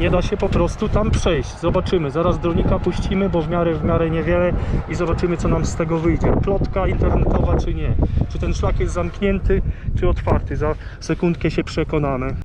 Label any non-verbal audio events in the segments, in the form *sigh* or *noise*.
Nie da się po prostu tam przejść. Zobaczymy. Zaraz dronika puścimy, bo w miarę w miarę niewiele i zobaczymy co nam z tego wyjdzie. Plotka internetowa czy nie. Czy ten szlak jest zamknięty, czy otwarty. Za sekundkę się przekonamy.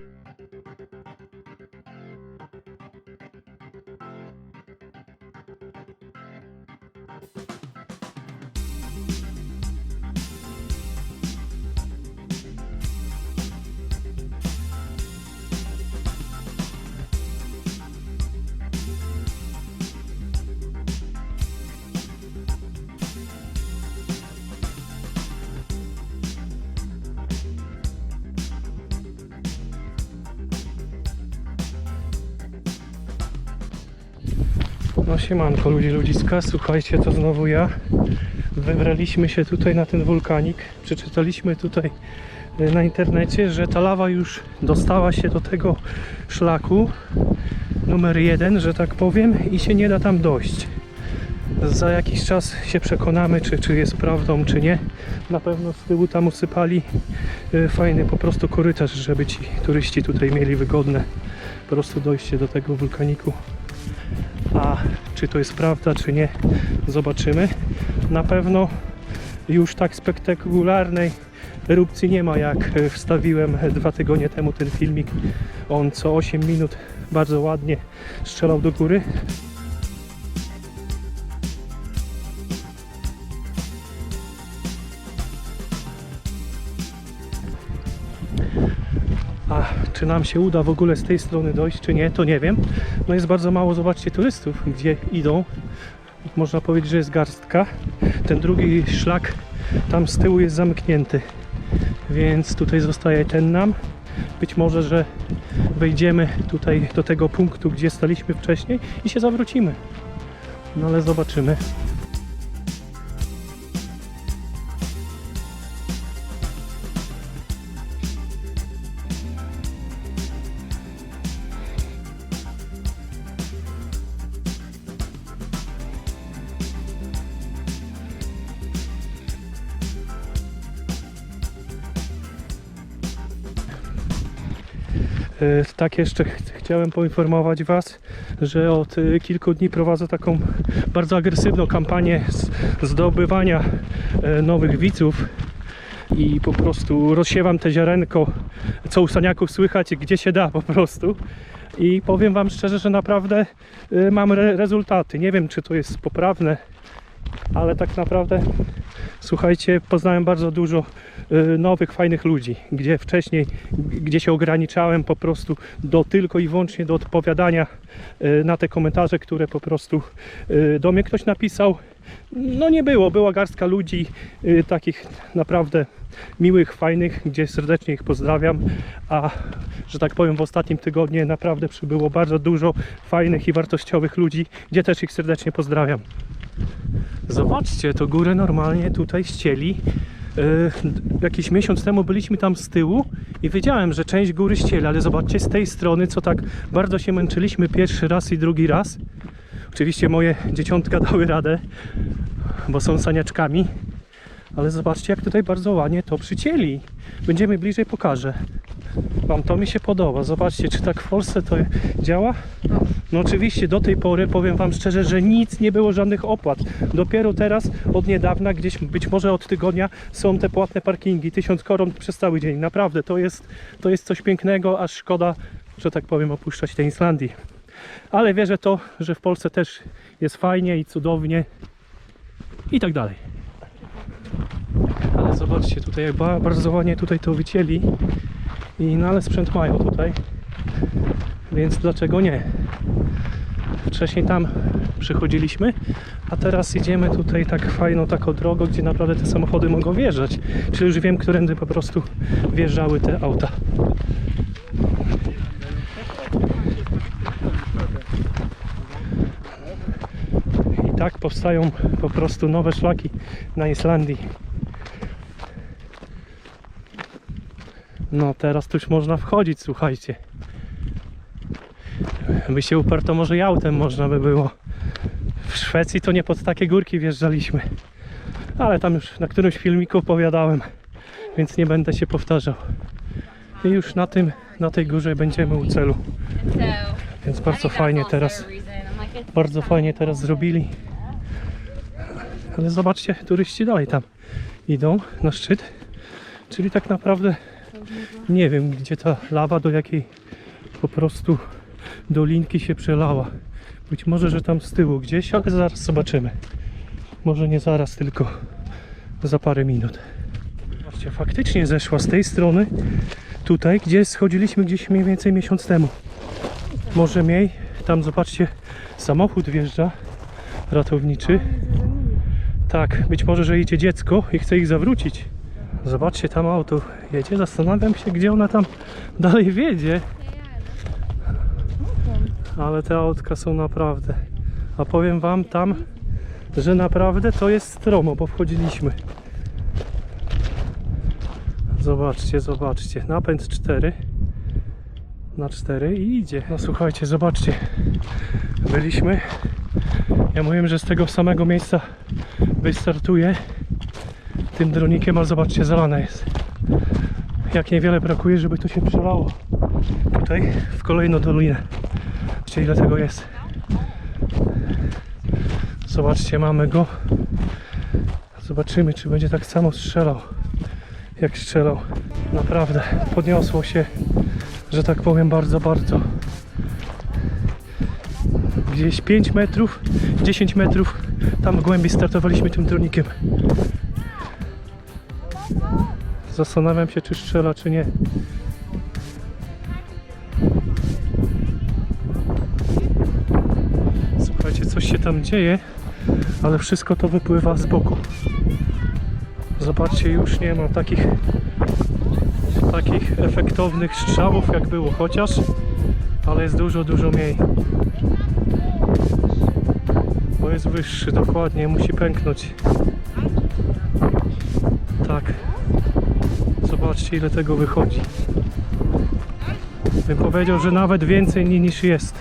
No siemanko ludzi ludziska, słuchajcie, to znowu ja. Wybraliśmy się tutaj na ten wulkanik. Przeczytaliśmy tutaj y, na internecie, że ta lawa już dostała się do tego szlaku numer jeden, że tak powiem, i się nie da tam dojść. Za jakiś czas się przekonamy, czy, czy jest prawdą, czy nie. Na pewno z tyłu tam usypali y, fajny po prostu korytarz, żeby ci turyści tutaj mieli wygodne po prostu dojście do tego wulkaniku. A czy to jest prawda, czy nie, zobaczymy. Na pewno już tak spektakularnej erupcji nie ma, jak e, wstawiłem dwa tygodnie temu ten filmik. On co 8 minut bardzo ładnie strzelał do góry. Czy nam się uda w ogóle z tej strony dojść, czy nie, to nie wiem. No jest bardzo mało, zobaczcie, turystów, gdzie idą. Można powiedzieć, że jest garstka. Ten drugi szlak tam z tyłu jest zamknięty. Więc tutaj zostaje ten nam. Być może, że wejdziemy tutaj do tego punktu, gdzie staliśmy wcześniej i się zawrócimy. No ale zobaczymy. Tak jeszcze ch- chciałem poinformować Was, że od e, kilku dni prowadzę taką bardzo agresywną kampanię zdobywania e, nowych widzów i po prostu rozsiewam te ziarenko, co u saniaków słychać, gdzie się da po prostu. I powiem Wam szczerze, że naprawdę e, mam re- rezultaty. Nie wiem, czy to jest poprawne, ale tak naprawdę słuchajcie, poznałem bardzo dużo y, nowych, fajnych ludzi, gdzie wcześniej, gdzie się ograniczałem po prostu do tylko i wyłącznie do odpowiadania y, na te komentarze, które po prostu y, do mnie ktoś napisał. No nie było, była garstka ludzi takich naprawdę miłych, fajnych, gdzie serdecznie ich pozdrawiam, a że tak powiem w ostatnim tygodniu naprawdę przybyło bardzo dużo fajnych i wartościowych ludzi, gdzie też ich serdecznie pozdrawiam. Zobaczcie, to górę normalnie tutaj ścieli. Yy, jakiś miesiąc temu byliśmy tam z tyłu i wiedziałem, że część góry ścieli, ale zobaczcie z tej strony, co tak bardzo się męczyliśmy pierwszy raz i drugi raz. Oczywiście moje dzieciątka dały radę, bo są saniaczkami. Ale zobaczcie, jak tutaj bardzo ładnie to przycięli. Będziemy bliżej pokażę. Wam to mi się podoba. Zobaczcie, czy tak w Polsce to działa? No oczywiście do tej pory powiem Wam szczerze, że nic nie było żadnych opłat. Dopiero teraz od niedawna, gdzieś być może od tygodnia są te płatne parkingi, tysiąc koron przez cały dzień. Naprawdę to jest, to jest coś pięknego, aż szkoda, że tak powiem, opuszczać tej Islandii. Ale wierzę to, że w Polsce też jest fajnie i cudownie i tak dalej. Ale zobaczcie tutaj, bardzo ładnie tutaj to wycięli. I no ale sprzęt mają tutaj. Więc dlaczego nie? Wcześniej tam przychodziliśmy, a teraz idziemy tutaj tak fajną taką drogą, gdzie naprawdę te samochody mogą wjeżdżać. Czyli już wiem, którędy po prostu wjeżdżały te auta. I tak powstają po prostu nowe szlaki na Islandii. No teraz tu już można wchodzić, słuchajcie. By się uparł, to może i autem można by było. W Szwecji to nie pod takie górki wjeżdżaliśmy. Ale tam już na którymś filmiku opowiadałem, więc nie będę się powtarzał. I już na tym, na tej górze będziemy u celu. Więc bardzo fajnie teraz, bardzo fajnie teraz zrobili. Ale zobaczcie, turyści dalej tam idą na szczyt. Czyli tak naprawdę nie wiem, gdzie ta lawa do jakiej po prostu dolinki się przelała. Być może, że tam z tyłu gdzieś, ale zaraz zobaczymy. Może nie zaraz, tylko za parę minut. Zobaczcie, faktycznie zeszła z tej strony, tutaj, gdzie schodziliśmy gdzieś mniej więcej miesiąc temu. Może mniej, tam zobaczcie, samochód wjeżdża ratowniczy. Tak, być może, że idzie dziecko i chce ich zawrócić. Zobaczcie, tam auto jedzie. Zastanawiam się, gdzie ona tam dalej wiedzie. Ale te autka są naprawdę. A powiem wam tam, że naprawdę to jest stromo, bo wchodziliśmy. Zobaczcie, zobaczcie. Napęd 4 na 4 i idzie. No słuchajcie, zobaczcie. Byliśmy. Ja mówiłem, że z tego samego miejsca wystartuję tym dronikiem, ale zobaczcie, zalane jest. Jak niewiele brakuje, żeby to się przelało tutaj w kolejną dolinę. Zobaczcie, ile tego jest. Zobaczcie, mamy go. Zobaczymy, czy będzie tak samo strzelał, jak strzelał. Naprawdę, podniosło się, że tak powiem, bardzo, bardzo. Gdzieś 5 metrów, 10 metrów, tam głębiej startowaliśmy tym dronikiem. Zastanawiam się, czy strzela, czy nie. Słuchajcie, coś się tam dzieje, ale wszystko to wypływa z boku. Zobaczcie, już nie ma takich takich efektownych strzałów, jak było chociaż, ale jest dużo, dużo mniej. Bo jest wyższy, dokładnie, musi pęknąć. Tak. Zobaczcie ile tego wychodzi. Bym powiedział, że nawet więcej ni- niż jest.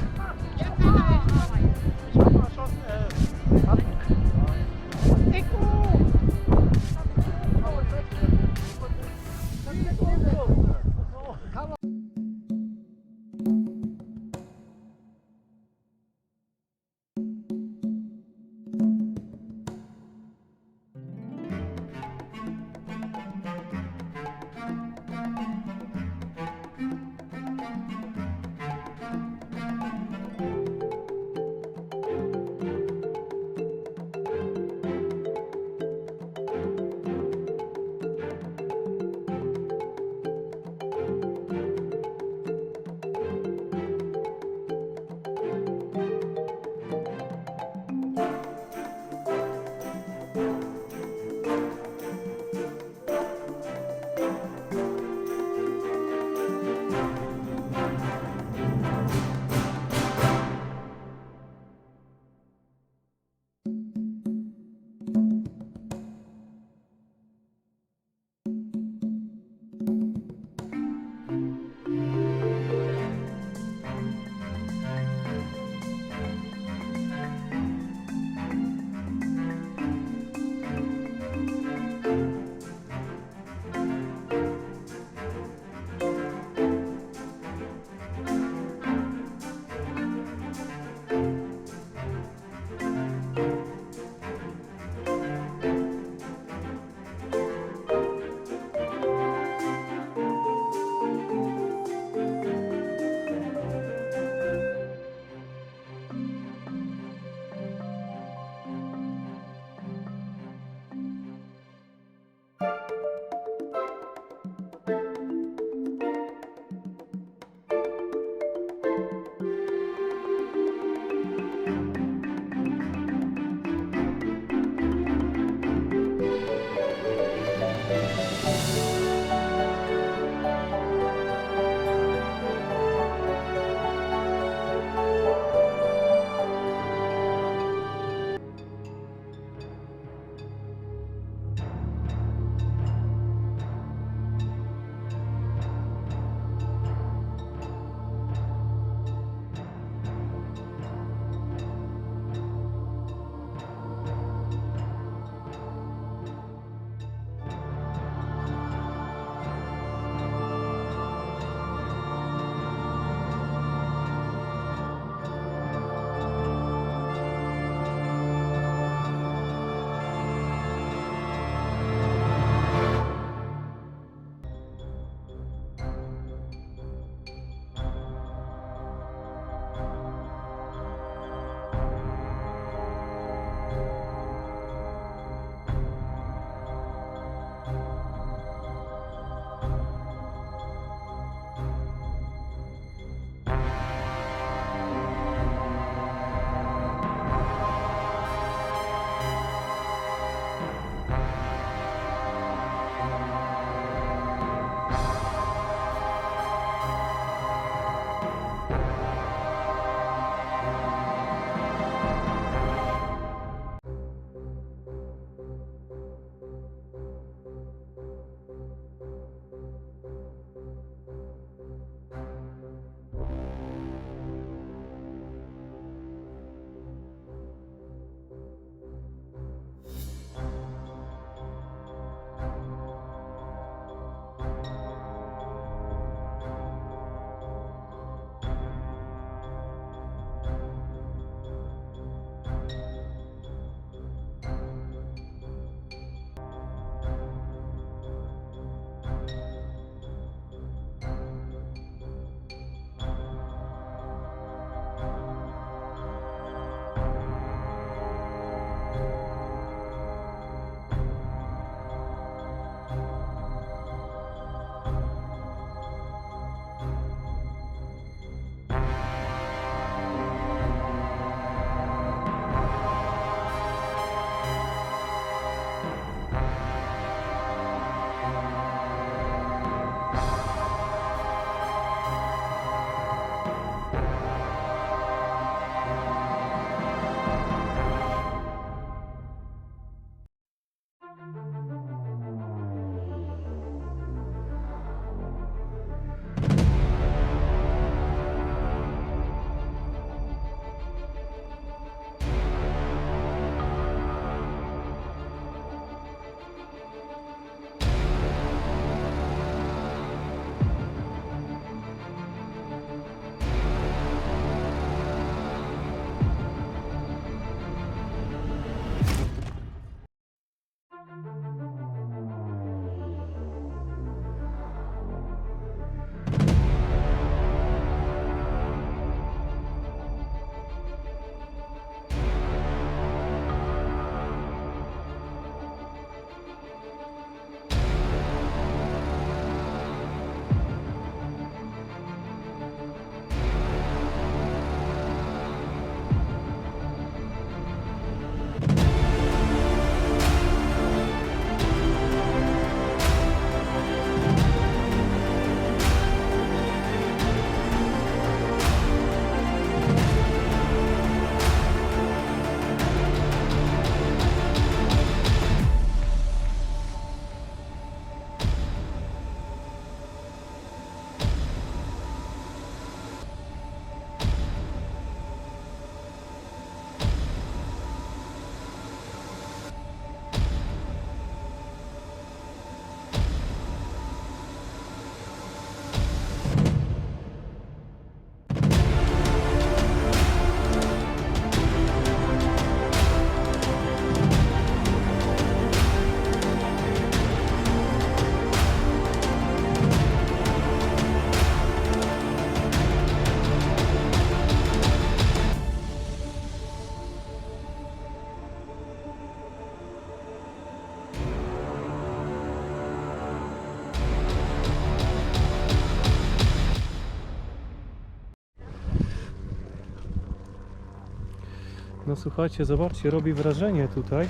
Słuchajcie, zobaczcie, robi wrażenie tutaj.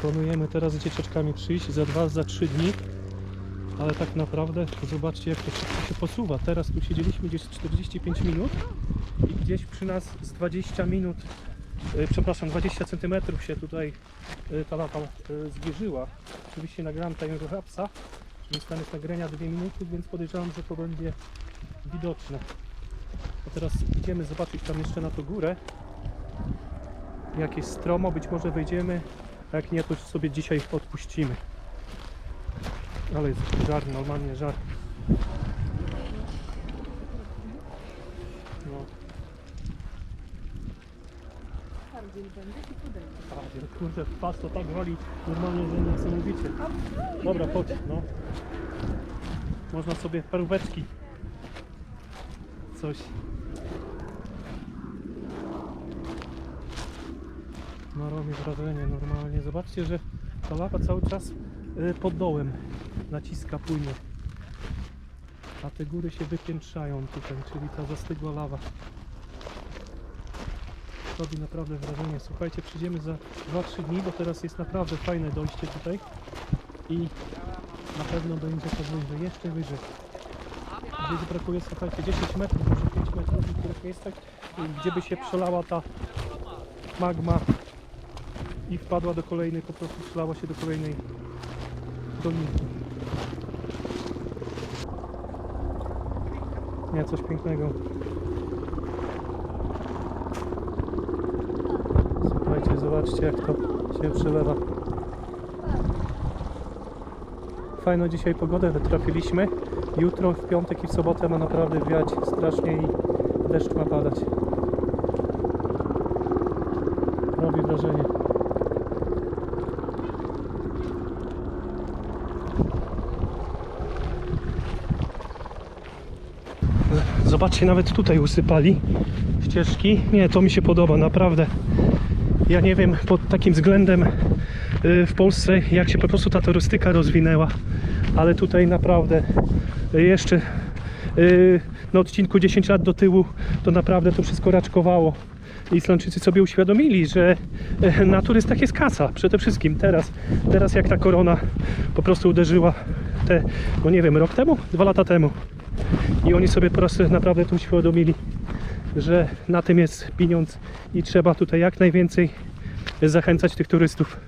Planujemy teraz z dzieciaczkami przyjść za dwa, za trzy dni. Ale tak naprawdę zobaczcie jak to wszystko się posuwa. Teraz tu siedzieliśmy gdzieś 45 minut i gdzieś przy nas z 20 minut, e, przepraszam, 20 centymetrów się tutaj e, ta lata e, zbliżyła. Oczywiście nagrałem timelapsa, więc tam jest nagrania 2 minuty, więc podejrzewam, że to będzie widoczne. A teraz idziemy zobaczyć tam jeszcze na tą górę. Jakieś stromo, być może wejdziemy, a jak nie, to sobie dzisiaj odpuścimy. Ale jest żar, normalnie żar. No, Bardziej będzie i kurde, pas to tak wali normalnie, że nic nie mówicie. Dobra, chodź, no. Można sobie paróweczki. Coś. No robi wrażenie normalnie. Zobaczcie, że ta lawa cały czas y, pod dołem naciska, płynie. A te góry się wypiętrzają tutaj, czyli ta zastygła lawa. Robi naprawdę wrażenie. Słuchajcie, przyjdziemy za 2-3 dni, bo teraz jest naprawdę fajne dojście tutaj. I na pewno będzie to wyżej, jeszcze wyżej. Gdzieś brakuje, słuchajcie, 10 metrów, może 5 metrów w niektórych miejscach, y, gdzie by się przelała ta magma i wpadła do kolejnej, po prostu przelała się do kolejnej doliny. Nie, coś pięknego. Słuchajcie, zobaczcie jak to się przelewa. Fajną dzisiaj pogodę trafiliśmy. Jutro, w piątek i w sobotę ma naprawdę wiać strasznie i deszcz ma padać. Robi wrażenie. Zobaczcie, nawet tutaj usypali ścieżki. Nie, to mi się podoba, naprawdę. Ja nie wiem pod takim względem y, w Polsce, jak się po prostu ta turystyka rozwinęła, ale tutaj naprawdę jeszcze y, na odcinku 10 lat do tyłu to naprawdę to wszystko raczkowało. Islandczycy sobie uświadomili, że y, na turystach jest kasa. Przede wszystkim teraz, teraz jak ta korona po prostu uderzyła te, no nie wiem, rok temu, dwa lata temu. I oni sobie po prostu naprawdę to uświadomili, że na tym jest pieniądz i trzeba tutaj jak najwięcej zachęcać tych turystów.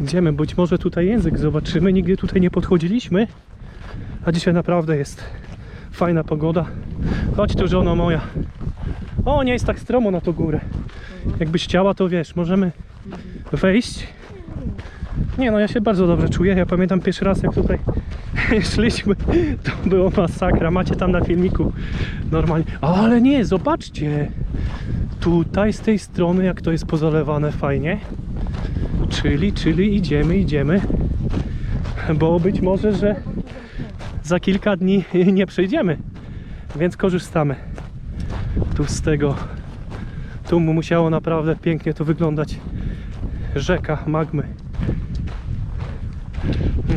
Idziemy, być może tutaj język zobaczymy, nigdy tutaj nie podchodziliśmy, a dzisiaj naprawdę jest fajna pogoda. Chodź tu żono moja. O, nie jest tak stromo na tą górę. Jakbyś chciała, to wiesz, możemy wejść. Nie no, ja się bardzo dobrze czuję. Ja pamiętam pierwszy raz, jak tutaj *laughs* szliśmy, to było masakra. Macie tam na filmiku normalnie. Ale nie, zobaczcie. Tutaj z tej strony, jak to jest pozalewane fajnie. Czyli, czyli idziemy, idziemy. Bo być może, że za kilka dni *laughs* nie przejdziemy. Więc korzystamy tu z tego. Tu mu musiało naprawdę pięknie to wyglądać. Rzeka magmy.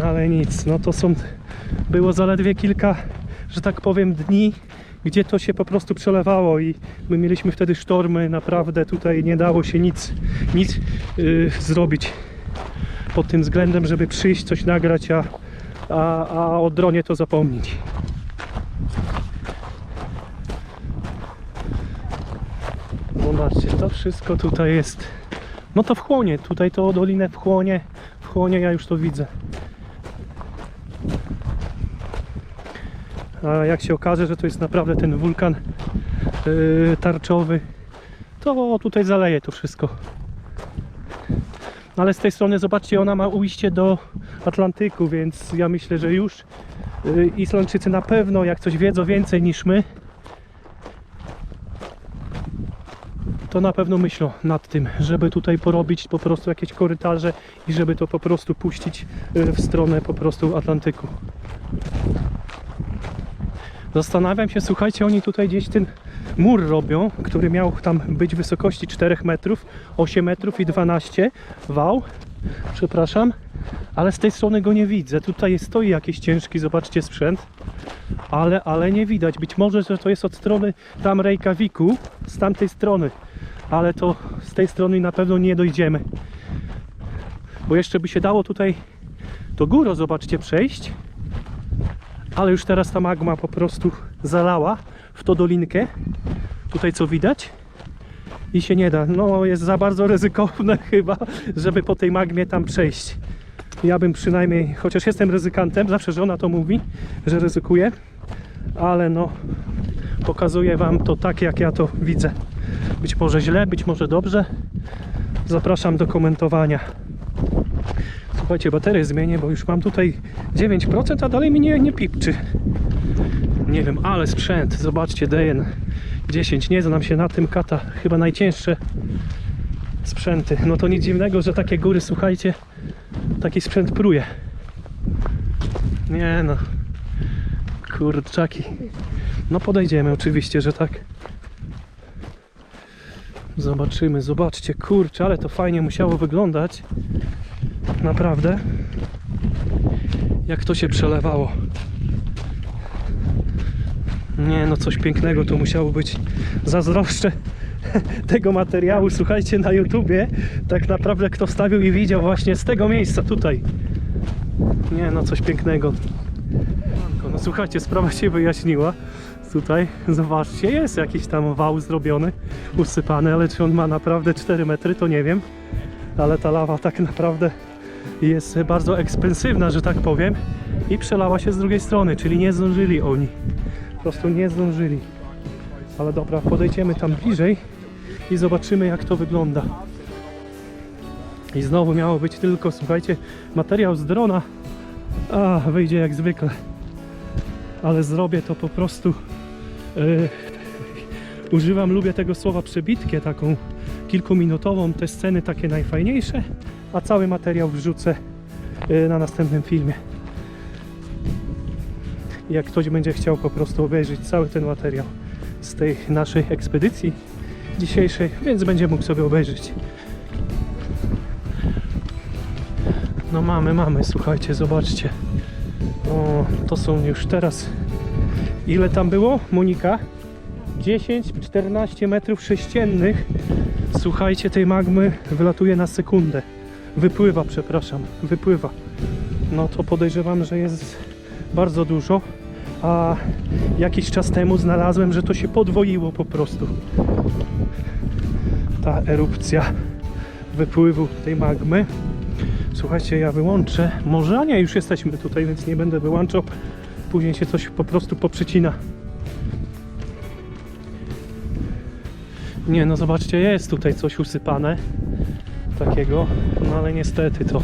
No ale nic, no to są. Było zaledwie kilka, że tak powiem, dni, gdzie to się po prostu przelewało i my mieliśmy wtedy sztormy. Naprawdę tutaj nie dało się nic, nic yy, zrobić pod tym względem, żeby przyjść, coś nagrać, a, a, a o dronie to zapomnieć. Zobaczcie, to wszystko tutaj jest. No to wchłonie, tutaj to dolinę wchłonie, wchłonie, ja już to widzę. A jak się okaże, że to jest naprawdę ten wulkan yy, tarczowy, to tutaj zaleje to wszystko. Ale z tej strony, zobaczcie, ona ma ujście do Atlantyku, więc ja myślę, że już yy, Islandczycy na pewno, jak coś wiedzą więcej niż my, to na pewno myślą nad tym, żeby tutaj porobić po prostu jakieś korytarze i żeby to po prostu puścić y, w stronę po prostu Atlantyku. Zastanawiam się, słuchajcie, oni tutaj gdzieś ten mur robią, który miał tam być wysokości 4 metrów, 8 metrów i 12 wał, przepraszam, ale z tej strony go nie widzę. Tutaj stoi jakiś ciężki, zobaczcie, sprzęt, ale, ale nie widać. Być może, że to jest od strony tam Reykjaviku, z tamtej strony. ale to z tej strony na pewno nie dojdziemy. Bo jeszcze by się dało tutaj do góry, zobaczcie, przejść. Ale już teraz ta magma po prostu zalała w tą dolinkę. Tutaj co widać. I się nie da. No jest za bardzo ryzykowne *laughs* chyba, żeby po tej magmie tam przejść. Ja bym przynajmniej, chociaż jestem ryzykantem, zawsze żona to mówi, że ryzykuję, ale no pokazuję wam to tak jak ja to widzę. Być może źle, być może dobrze. Zapraszam do komentowania. Słuchajcie, baterię zmienię, bo już mam tutaj 9%, a dalej mi nie, nie pipczy. Nie wiem, ale sprzęt, zobaczcie, DN 10, nie znam się na tym kata, chyba najcięższe sprzęty. No to nic dziwnego, że takie góry, słuchajcie, taki sprzęt pruje. Nie no, kurczaki. No podejdziemy oczywiście, że tak. Zobaczymy, zobaczcie, kurczę, ale to fajnie musiało wyglądać. Naprawdę. Jak to się przelewało. Nie no, coś pięknego to musiało być. Zazdroszczę *laughs* tego materiału, słuchajcie, na YouTubie. Tak naprawdę kto wstawił i widział właśnie z tego miejsca tutaj. Nie no, coś pięknego. No słuchajcie, sprawa się wyjaśniła. Tutaj, zobaczcie, jest jakiś tam wał zrobiony, usypany, ale czy on ma naprawdę 4 metry, to nie wiem. Ale ta lawa tak naprawdę jest bardzo ekspensywna, że tak powiem. I przelała się z drugiej strony, czyli nie zdążyli oni. Po prostu nie zdążyli. Ale dobra, podejdziemy tam bliżej i zobaczymy jak to wygląda. I znowu miało być tylko, słuchajcie, materiał z drona. A, wyjdzie jak zwykle. Ale zrobię to po prostu. Yy, używam, lubię tego słowa przebitkę, taką kilkuminutową, te sceny takie najfajniejsze, a cały materiał wrzucę yy, na następnym filmie. Jak ktoś będzie chciał po prostu obejrzeć cały ten materiał z tej naszej ekspedycji dzisiejszej, więc będzie mógł sobie obejrzeć. No mamy, mamy, słuchajcie, zobaczcie. O, to są już teraz. Ile tam było, Monika? 10-14 metrów sześciennych. Słuchajcie, tej magmy wylatuje na sekundę. Wypływa, przepraszam, wypływa. No to podejrzewam, że jest bardzo dużo. A jakiś czas temu znalazłem, że to się podwoiło po prostu. Ta erupcja wypływu tej magmy. Słuchajcie, ja wyłączę. Może, nie, już jesteśmy tutaj, więc nie będę wyłączał. Później się coś po prostu poprzycina. Nie, no zobaczcie, jest tutaj coś usypane takiego, no ale niestety to,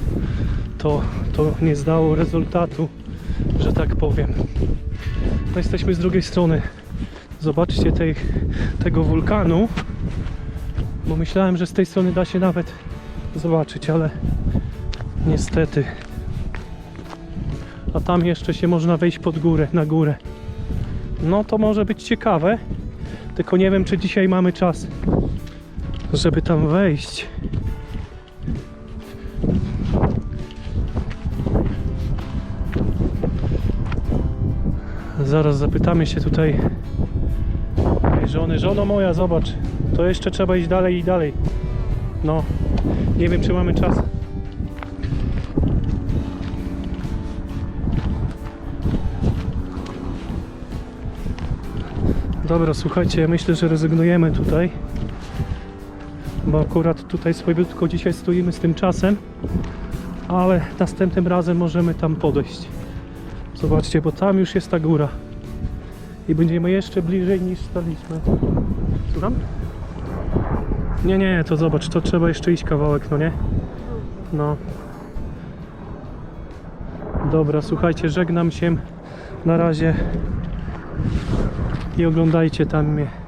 to, to nie zdało rezultatu, że tak powiem. No jesteśmy z drugiej strony. Zobaczcie tej, tego wulkanu, bo myślałem, że z tej strony da się nawet zobaczyć, ale Niestety. A tam jeszcze się można wejść pod górę, na górę. No to może być ciekawe. Tylko nie wiem, czy dzisiaj mamy czas, żeby tam wejść. Zaraz zapytamy się tutaj żony. Żono moja, zobacz. To jeszcze trzeba iść dalej i dalej. No, nie wiem, czy mamy czas. Dobra, słuchajcie, myślę, że rezygnujemy tutaj. Bo akurat tutaj słabiutko dzisiaj stoimy z tym czasem. Ale następnym razem możemy tam podejść. Zobaczcie, bo tam już jest ta góra. I będziemy jeszcze bliżej niż staliśmy. Słucham? Nie, nie, to zobacz, to trzeba jeszcze iść kawałek, no nie? No. Dobra, słuchajcie, żegnam się. Na razie i oglądajcie tam mnie